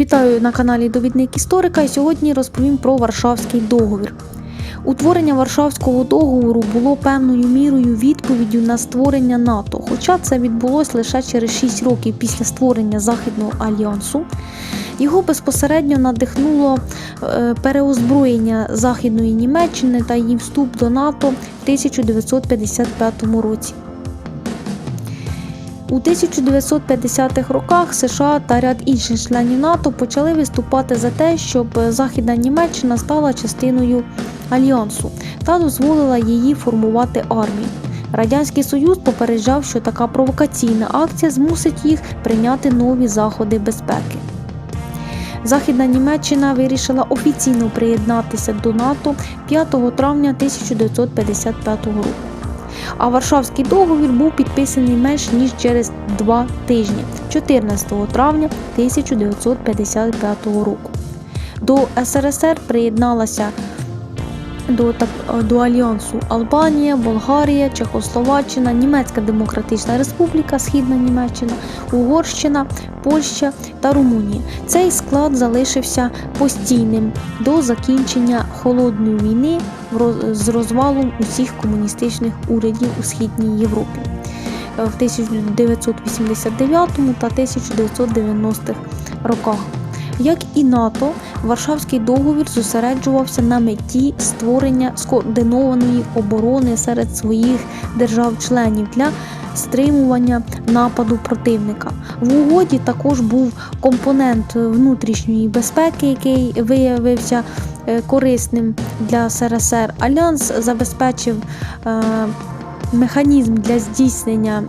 Вітаю на каналі Довідник Історика і сьогодні розповім про Варшавський договір. Утворення Варшавського договору було певною мірою відповіддю на створення НАТО, хоча це відбулося лише через 6 років після створення Західного альянсу. Його безпосередньо надихнуло е, переозброєння Західної Німеччини та її вступ до НАТО в 1955 році. У 1950-х роках США та ряд інших членів НАТО почали виступати за те, щоб Західна Німеччина стала частиною альянсу та дозволила її формувати армію. Радянський Союз попереджав, що така провокаційна акція змусить їх прийняти нові заходи безпеки. Західна Німеччина вирішила офіційно приєднатися до НАТО 5 травня 1955 року. А Варшавський договір був підписаний менш ніж через два тижні, 14 травня 1955 року. До СРСР приєдналася до, до альянсу Албанія, Болгарія, Чехословаччина, Німецька Демократична Республіка, Східна Німеччина, Угорщина, Польща та Румунія. Цей склад залишився постійним до закінчення холодної війни з розвалом усіх комуністичних урядів у Східній Європі е, в 1989 та 1990-х роках. Як і НАТО, Варшавський договір зосереджувався на меті створення скоординованої оборони серед своїх держав-членів для стримування нападу противника. В угоді також був компонент внутрішньої безпеки, який виявився е, корисним для СРСР. Альянс забезпечив е, механізм для здійснення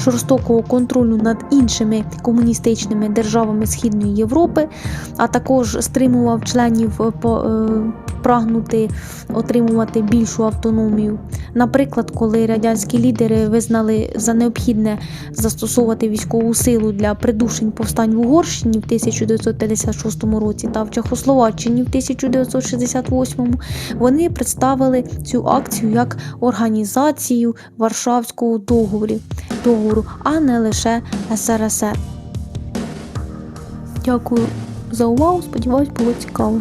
жорстокого контролю над іншими комуністичними державами Східної Європи, а також стримував членів е, е, прагнути отримувати більшу автономію. Наприклад, коли радянські лідери визнали за необхідне застосовувати військову силу для придушень повстань в Угорщині в 1956 році та в Чехословаччині в 1968, вони представили цю акцію як організацію Варшавського договору, договору, а не лише СРСР. Дякую за увагу. Сподіваюсь, було цікаво.